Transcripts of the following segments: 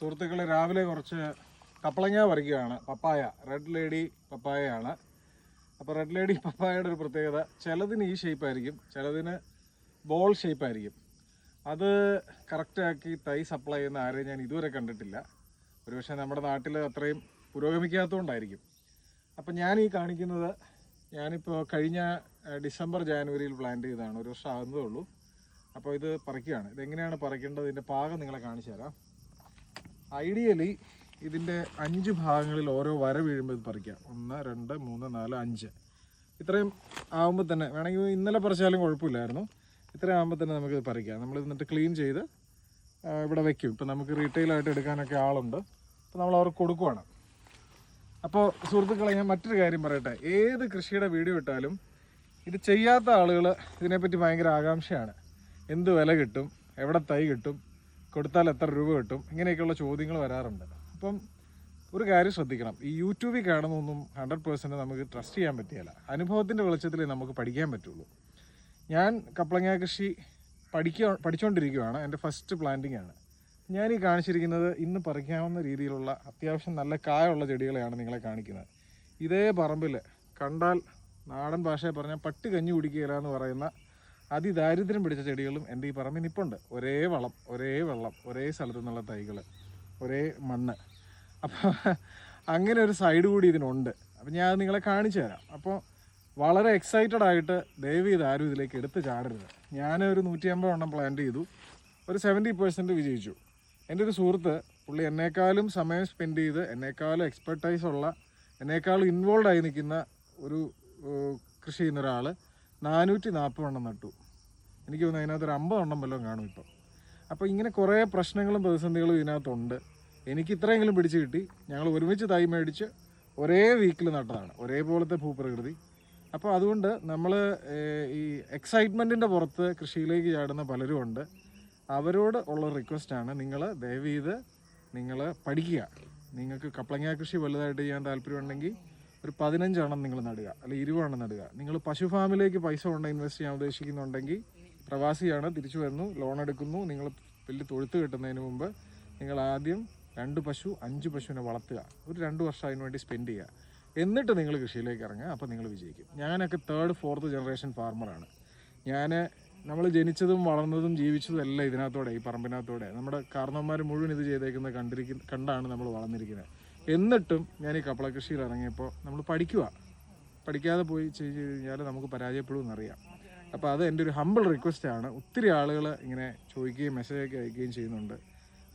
സുഹൃത്തുക്കളെ രാവിലെ കുറച്ച് കപ്പളങ്ങ പറിക്കുകയാണ്. പപ്പായ റെഡ് ലേഡി പപ്പായയാണ്. അപ്പോൾ റെഡ് ലേഡി പപ്പായയുടെ ഒരു പ്രത്യേകത ചിലതിന് ഈ ഷേപ്പായിരിക്കും ചിലതിന് ബോൾ ഷേപ്പായിരിക്കും അത് കറക്റ്റാക്കി തൈ സപ്ലൈ ചെയ്യുന്ന ആരെയും ഞാൻ ഇതുവരെ കണ്ടിട്ടില്ല. ഒരുപക്ഷെ നമ്മുടെ നാട്ടിൽ അത്രയും പുരോഗമിക്കാത്തതുകൊണ്ടായിരിക്കും. അപ്പം ഞാൻ ഈ കാണിക്കുന്നത് ഞാനിപ്പോൾ കഴിഞ്ഞ ഡിസംബർ ജാനുവരിയിൽ പ്ലാന്റ് ചെയ്തതാണ്. ഒരു വർഷം ആകുന്നതേ ഉള്ളൂ. അപ്പോൾ ഇത് പറിക്കുകയാണ്. ഇതെങ്ങനെയാണ് പറിക്കേണ്ടത്? ഇതിന്റെ പാകം നിങ്ങളെ കാണിച്ചു തരാം. ഐഡിയലി ഇതിന്റെ അഞ്ച് ഭാഗങ്ങളിൽ ഓരോ വര വീഴുമ്പോൾ ഇത് പറിക്കാം. ഒന്ന് രണ്ട് മൂന്ന് നാല് അഞ്ച്. ഇത്രയും ആകുമ്പോൾ തന്നെ വേണമെങ്കിൽ ഇന്നലെ പറിച്ചാലും കുഴപ്പമില്ലായിരുന്നു. ഇത്രയും ആകുമ്പോൾ തന്നെ നമുക്കിത് പറിക്കാം. നമ്മൾ എന്നിട്ട് ക്ലീൻ ചെയ്ത് ഇവിടെ വെക്കും. ഇപ്പം നമുക്ക് റീറ്റെയിലായിട്ട് എടുക്കാനൊക്കെ ആളുണ്ട്. അപ്പോൾ നമ്മൾ അവർക്ക് കൊടുക്കുവാണ്. അപ്പോൾ സുഹൃത്തുക്കളെ ഞാൻ മറ്റൊരു കാര്യം പറയട്ടെ. ഏത് കൃഷിയുടെ വീഡിയോ ഇട്ടാലും ഇത് ചെയ്യാത്ത ആളുകൾ ഇതിനെപ്പറ്റി ഭയങ്കര ആകാംക്ഷയാണ്. എന്ത് വില കിട്ടും? എവിടെ തൈ കിട്ടും? കൊടുത്താൽ എത്ര രൂപ കിട്ടും? ഇങ്ങനെയൊക്കെയുള്ള ചോദ്യങ്ങൾ വരാറുണ്ട്. അപ്പം ഒരു കാര്യം ശ്രദ്ധിക്കണം. ഈ യൂട്യൂബിൽ കാണുന്നൊന്നും ഹൺഡ്രഡ് പേഴ്സന്റ് നമുക്ക് ട്രസ്റ്റ് ചെയ്യാൻ പറ്റിയല്ല. അനുഭവത്തിന്റെ വെളിച്ചത്തിൽ നമുക്ക് പഠിക്കാൻ പറ്റുള്ളൂ. ഞാൻ കപ്പളങ്ങ കൃഷി പഠിക്കുക പഠിച്ചുകൊണ്ടിരിക്കുകയാണ് എന്റെ ഫസ്റ്റ് പ്ലാന്റിംഗ് ആണ്. ഞാൻ ഈ കാണിച്ചിരിക്കുന്നത് ഇന്ന് പറിക്കാവുന്ന രീതിയിലുള്ള അത്യാവശ്യം നല്ല കായുള്ള ചെടികളെയാണ് നിങ്ങളെ കാണിക്കുന്നത്. ഇതേ പറമ്പിൽ കണ്ടാൽ നാടൻ ഭാഷയെ പറഞ്ഞാൽ പട്ടി കഞ്ഞി കുടിക്കുകയില്ല എന്ന് പറയുന്ന അതിദാരിദ്ര്യം പിടിച്ച ചെടികളും എന്റെ ഈ പറമ്പിൽ നിൽപ്പുണ്ട് ഒരേ വളം ഒരേ വെള്ളം ഒരേ സ്ഥലത്തു നിന്നുള്ള തൈകൾ ഒരേ മണ്ണ്. അപ്പോൾ അങ്ങനെ ഒരു സൈഡ് കൂടി ഇതിനുണ്ട്. അപ്പം ഞാൻ നിങ്ങളെ കാണിച്ചു തരാം. അപ്പോൾ വളരെ എക്സൈറ്റഡ് ആയിട്ട് ദയവ് ചെയ്ത് ആരും ഇതിലേക്ക് എടുത്ത് ചാടരുത്. ഞാൻ ഒരു നൂറ്റി അമ്പത് എണ്ണം പ്ലാന്റ് ചെയ്തു. ഒരു സെവന്റി പെർസെന്റ് വിജയിച്ചു. എന്റെ ഒരു സുഹൃത്ത് പുള്ളി എന്നേക്കാളും സമയം സ്പെൻഡ് ചെയ്ത് എന്നേക്കാളും എക്സ്പെർട്ടൈസ് ഉള്ള എന്നേക്കാളും ഇൻവോൾവ് ആയി നിൽക്കുന്ന ഒരു കൃഷി ചെയ്യുന്ന ഒരാൾ നാനൂറ്റി നാൽപ്പത് എണ്ണം നട്ടു. എനിക്ക് തോന്നുന്നു അതിനകത്ത് ഒരു അമ്പത് എണ്ണം വല്ലതും കാണും ഇപ്പം. അപ്പോൾ ഇങ്ങനെ കുറേ പ്രശ്നങ്ങളും പ്രതിസന്ധികളും ഇതിനകത്തുണ്ട്. എനിക്ക് ഇത്രയെങ്കിലും പിടിച്ച് കിട്ടി. ഞങ്ങൾ ഒരുമിച്ച് തൈ മേടിച്ച് ഒരേ വീക്കിൽ നട്ടതാണ്. ഒരേപോലത്തെ ഭൂപ്രകൃതി. അപ്പോൾ അതുകൊണ്ട് നമ്മൾ ഈ എക്സൈറ്റ്മെന്റിന്റെ പുറത്ത് കൃഷിയിലേക്ക് ചാടുന്ന പലരും ഉണ്ട്. അവരോട് ഉള്ള റിക്വസ്റ്റാണ് നിങ്ങൾ ദയവ് ചെയ്ത് നിങ്ങൾ പഠിക്കുക. നിങ്ങൾക്ക് കപ്ലങ്ങ കൃഷി വലുതായിട്ട് ചെയ്യാൻ താല്പര്യമുണ്ടെങ്കിൽ ഒരു പതിനഞ്ചെണ്ണം നിങ്ങൾ നടുക അല്ലെങ്കിൽ ഇരുപതെണ്ണം നടുക. നിങ്ങൾ പശു ഫാമിലേക്ക് പൈസ കൊണ്ട് ഇൻവെസ്റ്റ് ചെയ്യാൻ ഉദ്ദേശിക്കുന്നുണ്ടെങ്കിൽ പ്രവാസിയാണ് തിരിച്ചു വരുന്നു ലോൺ എടുക്കുന്നു. നിങ്ങൾ വലിയ തൊഴുത്ത് കിട്ടുന്നതിന് മുമ്പ് നിങ്ങൾ ആദ്യം രണ്ട് പശു അഞ്ച് പശുവിനെ വളർത്തുക. ഒരു രണ്ട് വർഷം അതിന് വേണ്ടി സ്പെൻഡ് ചെയ്യുക. എന്നിട്ട് നിങ്ങൾ കൃഷിയിലേക്ക് ഇറങ്ങുക അപ്പോൾ നിങ്ങൾ വിജയിക്കും. ഞാനൊക്കെ തേർഡ് ഫോർത്ത് ജനറേഷൻ ഫാർമറാണ് ഞാൻ നമ്മൾ ജനിച്ചതും വളർന്നതും ജീവിച്ചതും എല്ലാം ഇതിനകത്തോടെ ഈ പറമ്പിനകത്തോടെ. നമ്മുടെ കാരണവന്മാർ മുഴുവൻ ഇത് ചെയ്തേക്കുന്നത് കണ്ടിരിക്കുന്ന കണ്ടാണ് നമ്മൾ വളർന്നിരിക്കുന്നത്. എന്നിട്ടും ഞാൻ ഈ കപ്പള കൃഷിയിൽ ഇറങ്ങിയപ്പോൾ നമ്മൾ പഠിക്കുക പഠിക്കാതെ പോയി ചെയ്ത് കഴിഞ്ഞാൽ നമുക്ക് പരാജയപ്പെടും എന്നറിയാം അപ്പോൾ അത് എന്റെ ഒരു ഹമ്പിൾ റിക്വസ്റ്റ് ആണ്. ഒത്തിരി ആളുകൾ ഇങ്ങനെ ചോദിക്കുകയും മെസ്സേജൊക്കെ അയക്കുകയും ചെയ്യുന്നുണ്ട്.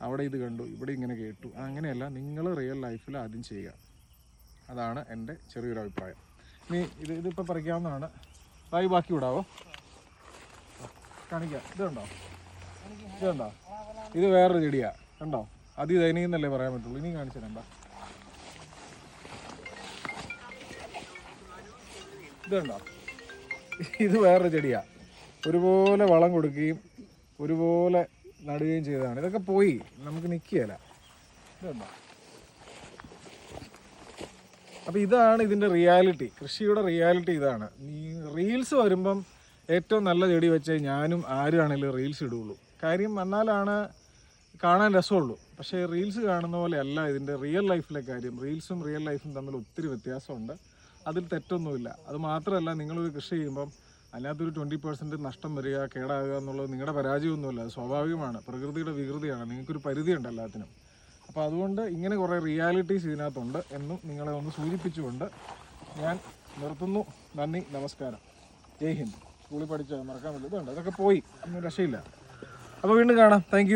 അവിടെ ഇത് കണ്ടു ഇവിടെ ഇങ്ങനെ കേട്ടു. അങ്ങനെയല്ല നിങ്ങൾ റിയൽ ലൈഫിൽ ആദ്യം ചെയ്യുക. അതാണ് എന്റെ ചെറിയൊരു അഭിപ്രായം. ഇനി ഇത് ഇതിപ്പോൾ പറിക്കാവുന്നതാണ്. ബായി ബാക്കി വിടാവോ? കാണിക്കാം. ഇത് കണ്ടോ? ഇത് വേറൊരു ചെടിയാണ് കണ്ടോ? അത് എന്നല്ലേ പറയാൻ പറ്റുള്ളൂ. ഇനി കാണിച്ചു തരണ്ട ഇത് കണ്ടോ ഇത് വേറൊരു ചെടിയാ. ഒരുപോലെ വളം കൊടുക്കുകയും ഒരുപോലെ നടുകയും ചെയ്തതാണ്. ഇതൊക്കെ പോയി. നമുക്ക് നിൽക്കുകയല്ല ഇതുണ്ടോ? അപ്പം അപ്പോൾ ഇതാണ് ഇതിന്റെ റിയാലിറ്റി. കൃഷിയുടെ റിയാലിറ്റി ഇതാണ്. നീ റീൽസ് വരുമ്പം ഏറ്റവും നല്ല ചെടി വെച്ച് ഞാനും ആരുമാണെങ്കിലും റീൽസ് ഇടുള്ളൂ. കാര്യം വന്നാലാണ് കാണാൻ രസമുള്ളൂ. പക്ഷേ റീൽസ് കാണുന്ന പോലെ അല്ല ഇതിന്റെ റിയൽ ലൈഫിലെ കാര്യം. റീൽസും റിയൽ ലൈഫും തമ്മിൽ ഒത്തിരി വ്യത്യാസമുണ്ട്. അതിൽ തെറ്റൊന്നുമില്ല. അത് മാത്രമല്ല നിങ്ങളൊരു കൃഷി ചെയ്യുമ്പം അതിനകത്തൊരു ട്വന്റി പെർസെന്റ് നഷ്ടം വരിക കേടാകുക എന്നുള്ളത് നിങ്ങളുടെ പരാജയമൊന്നുമില്ല. അത് സ്വാഭാവികമാണ്. പ്രകൃതിയുടെ വികൃതിയാണ്. നിങ്ങൾക്കൊരു പരിധിയുണ്ട് എല്ലാത്തിനും. അപ്പോൾ അതുകൊണ്ട് ഇങ്ങനെ കുറേ റിയാലിറ്റീസ് ഇതിനകത്തുണ്ട് എന്നും നിങ്ങളെ ഒന്ന് സൂചിപ്പിച്ചുകൊണ്ട് ഞാൻ നിർത്തുന്നു. നന്ദി നമസ്കാരം. ജയ് ഹിന്ദ്. സ്കൂളിൽ പഠിച്ച മറക്കാൻ പറ്റില്ല. ഇതുണ്ട്. അതൊക്കെ പോയി. ഒന്നും രക്ഷയില്ല. അപ്പോൾ വീണ്ടും കാണാം. താങ്ക്